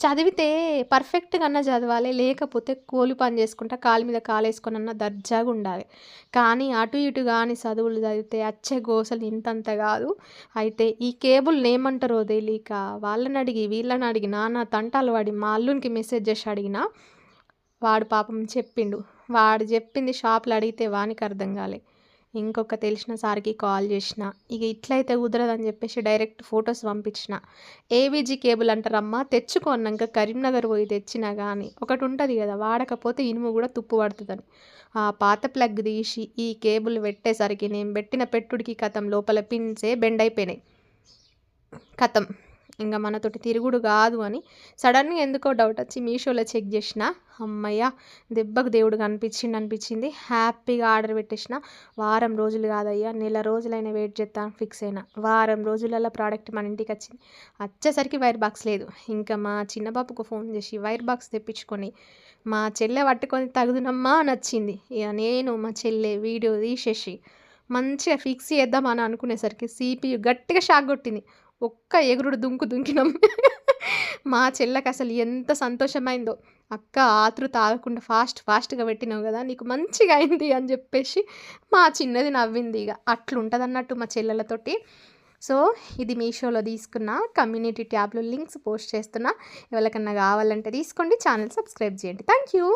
చదివితే పర్ఫెక్ట్‌గా అన్నా చదవాలి. లేకపోతే కూలి పని చేసుకుంటా కాలు మీద కాలేసుకొనన్నా దర్జాగా ఉండాలి. కానీ అటు ఇటు కానీ చదువులు చదివితే అచ్చే గోసలు ఇంతంత కాదు అయితే ఈ కేబుల్‌ని ఏమంటారో అడిగి వీళ్ళని అడిగి నాన్న తంటాలు పడి మా అల్లునికి మెసేజ్ చేసి అడిగినా, వాడు పాపం చెప్పిండు. వాడు చెప్పింది షాప్‌లో అడిగితే వానికి అర్థం కాలే. ఇంకొక తెలిసిన సార్‌కి కాల్ చేసిన. ఇక ఇట్లయితే కుదరదని చెప్పేసి డైరెక్ట్ ఫొటోస్ పంపించిన. ఏవీజీ కేబుల్ అంటారమ్మా తెచ్చుకున్నాక కరీంనగర్ పోయి తెచ్చినా కానీ ఒకటి ఉంటుంది కదా! వాడకపోతే ఇనుము కూడా తుప్పు పడుతుందని ఆ పాత ప్లగ్ తీసి ఈ కేబుల్ పెట్టేసరికి నేను పెట్టిన పెట్టుడికి కథం లోపల పిన్సే బెండ్ అయిపోయినాయి. ఖతం. ఇంకా మనతోటి తిరుగుడు కాదు అని సడన్‌గా ఎందుకో డౌట్ వచ్చి మీషోలో చెక్ చేసిన. అమ్మయ్య దెబ్బకు దేవుడు కనిపించింది అనిపించింది. హ్యాపీగా ఆర్డర్ పెట్టేసిన. వారం రోజులు కాదయ్యా నెల రోజులైనా వెయిట్ చేస్తాను ఫిక్స్ అయినా. వారం రోజులలో ప్రోడక్ట్ మన ఇంటికి వచ్చింది. వచ్చేసరికి వైర్ బాక్స్ లేదు. ఇంకా మా చిన్న బాబుకు ఫోన్ చేసి వైర్ బాక్స్ తెప్పించుకొని మా చెల్లె పట్టుకొని తగుదునమ్మా నచ్చింది ఇక నేను మా చెల్లె వీడియో తీసేసి మంచిగా ఫిక్స్ చేద్దాం అని అనుకునేసరికి సిపియు గట్టిగా షాక్ కొట్టింది. ఒక్క ఎగురుడు దుంకు దుంకినాం. మా చెల్లకి అసలు ఎంత సంతోషమైందో. అక్క ఆతృత ఆగకుండా ఫాస్ట్ ఫాస్ట్‌గా పెట్టినావు కదా! నీకు మంచిగా అయింది అని చెప్పేసి మా చిన్నది నవ్వింది ఇక అట్లుంటుంది అన్నట్టు మా చెల్లెలతోటి. సో, ఇది మీషోలో తీసుకున్న. కమ్యూనిటీ ట్యాబ్‌లో లింక్స్ పోస్ట్ చేస్తున్నా. ఎవరికన్నా కావాలంటే తీసుకోండి. ఛానల్ సబ్స్క్రైబ్ చేయండి. Thank you.